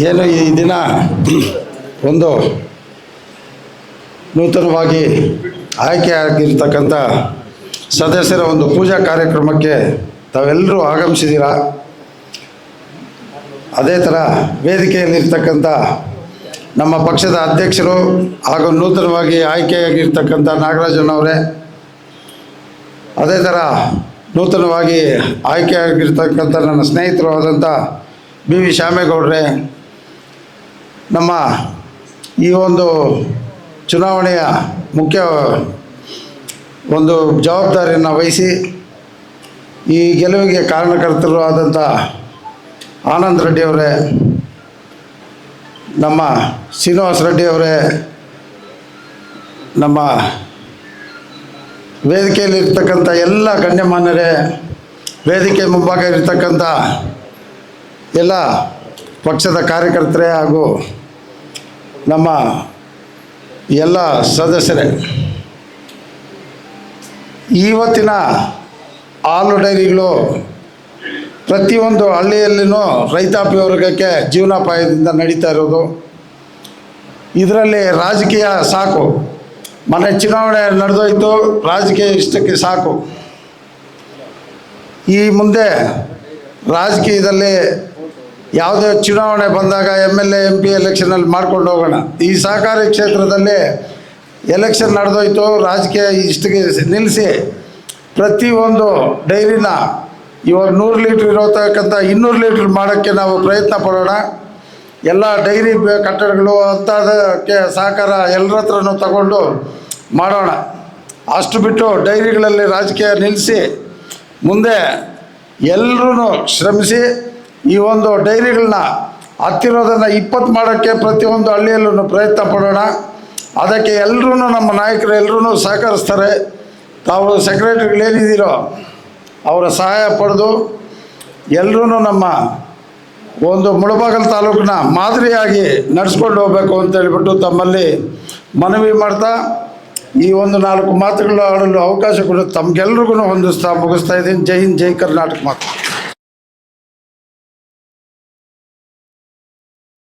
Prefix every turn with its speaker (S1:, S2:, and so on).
S1: ಏನು ಈ ದಿನ ಒಂದು ನೂತನವಾಗಿ ಆಯ್ಕೆಯಾಗಿರ್ತಕ್ಕಂಥ ಸದಸ್ಯರ ಒಂದು ಪೂಜಾ ಕಾರ್ಯಕ್ರಮಕ್ಕೆ ತಾವೆಲ್ಲರೂ ಆಗಮಿಸಿದ್ದೀರಾ? ಅದೇ ಥರ ವೇದಿಕೆಯಲ್ಲಿರ್ತಕ್ಕಂಥ ನಮ್ಮ ಪಕ್ಷದ ಅಧ್ಯಕ್ಷರು ಹಾಗೂ ನೂತನವಾಗಿ ಆಯ್ಕೆಯಾಗಿರ್ತಕ್ಕಂಥ ನಾಗರಾಜನವರೇ, ಅದೇ ಥರ ನೂತನವಾಗಿ ಆಯ್ಕೆಯಾಗಿರ್ತಕ್ಕಂಥ ನನ್ನ ಸ್ನೇಹಿತರು ಆದಂಥ ಬಿ ವಿ ಶ್ಯಾಮೇಗೌಡ್ರೆ ನಮ್ಮ ಈ ಒಂದು ಚುನಾವಣೆಯ ಮುಖ್ಯ ಒಂದು ಜವಾಬ್ದಾರಿಯನ್ನು ವಹಿಸಿ ಈ ಗೆಲುವಿಗೆ ಕಾರಣಕರ್ತರು ಆದಂಥ ಆನಂದ್ ರೆಡ್ಡಿ ಅವರೇ, ನಮ್ಮ ಶ್ರೀನಿವಾಸ ರೆಡ್ಡಿಯವರೇ ನಮ್ಮ ವೇದಿಕೆಯಲ್ಲಿರ್ತಕ್ಕಂಥ ಎಲ್ಲ ಗಣ್ಯಮಾನ್ಯರೇ, ವೇದಿಕೆ ಮುಂಭಾಗ ಇರ್ತಕ್ಕಂಥ ಎಲ್ಲ ಪಕ್ಷದ ಕಾರ್ಯಕರ್ತರೇ ಹಾಗೂ ನಮ್ಮ ಎಲ್ಲ ಸದಸ್ಯರೇ ಇವತ್ತಿನ ಹಾಲು ಡೈರಿಗಳು ಪ್ರತಿಯೊಂದು ಹಳ್ಳಿಯಲ್ಲಿನೂ ರೈತಾಪಿ ವರ್ಗಕ್ಕೆ ಜೀವನೋಪಾಯದಿಂದ ನಡೀತಾ ಇರೋದು. ಇದರಲ್ಲಿ ರಾಜಕೀಯ ಸಾಕು. ಮನೆ ಚುನಾವಣೆ ನಡೆದೋಯ್ತು, ರಾಜಕೀಯ ಇಷ್ಟಕ್ಕೆ ಸಾಕು. ಈ ಮುಂದೆ ರಾಜಕೀಯದಲ್ಲಿ ಯಾವುದೇ ಚುನಾವಣೆ ಬಂದಾಗ M L A M P ಎಲೆಕ್ಷನಲ್ಲಿ ಮಾಡ್ಕೊಂಡು ಹೋಗೋಣ. ಈ ಸಹಕಾರಿ ಕ್ಷೇತ್ರದಲ್ಲಿ ಎಲೆಕ್ಷನ್ ನಡೆದೋಯ್ತು. ರಾಜಕೀಯ ಇಷ್ಟಿಗೆ ನಿಲ್ಲಿಸಿ ಪ್ರತಿಯೊಂದು ಡೈರಿನ ಇವಾಗ ನೂರು ಲೀಟ್ರ್ ಇರೋತಕ್ಕಂಥ ಇನ್ನೂರು ಲೀಟ್ರ್ ಮಾಡೋಕ್ಕೆ ನಾವು ಪ್ರಯತ್ನ ಪಡೋಣ. ಎಲ್ಲ ಡೈರಿ ಕಟ್ಟಡಗಳು ಅಂಥದಕ್ಕೆ ಸಹಕಾರ ಎಲ್ಲರ ಹತ್ರನೂ ತಗೊಂಡು ಮಾಡೋಣ. ಅಷ್ಟು ಬಿಟ್ಟು ಡೈರಿಗಳಲ್ಲಿ ರಾಜಕೀಯ ನಿಲ್ಲಿಸಿ ಮುಂದೆ ಎಲ್ಲರೂ ಶ್ರಮಿಸಿ ಈ ಒಂದು ಡೈರಿಗಳನ್ನ ಹತ್ತಿರೋದನ್ನು ಇಪ್ಪತ್ತು ಮಾಡೋಕ್ಕೆ ಪ್ರತಿಯೊಂದು ಹಳ್ಳಿಯಲ್ಲೂ ಪ್ರಯತ್ನ ಪಡೋಣ. ಅದಕ್ಕೆ ಎಲ್ಲರೂ ನಮ್ಮ ನಾಯಕರು ಎಲ್ಲರೂ ಸಹಕರಿಸ್ತಾರೆ. ತಾವು ಸೆಕ್ರೆಟರಿಗಳೇನಿದ್ದೀರೋ ಅವರ ಸಹಾಯ ಪಡೆದು ಎಲ್ಲರೂ ನಮ್ಮ ಒಂದು ಮುಳಬಾಗಲ್ ತಾಲೂಕಿನ ಮಾದರಿಯಾಗಿ ನಡೆಸ್ಕೊಂಡು ಹೋಗಬೇಕು ಅಂತ ಹೇಳಿಬಿಟ್ಟು ತಮ್ಮಲ್ಲಿ ಮನವಿ ಮಾಡ್ತಾ ಈ ಒಂದು ನಾಲ್ಕು ಮಾತುಗಳು ಆಡಲು ಅವಕಾಶ ಕೊಡೋದು ತಮಗೆಲ್ರಿಗೂ ಹೊಂದಿಸ್ತಾ ಮುಗಿಸ್ತಾ ಇದ್ದೀನಿ. ಜೈ ಹಿಂದ್, ಜೈ ಕರ್ನಾಟಕ ಮಾತು.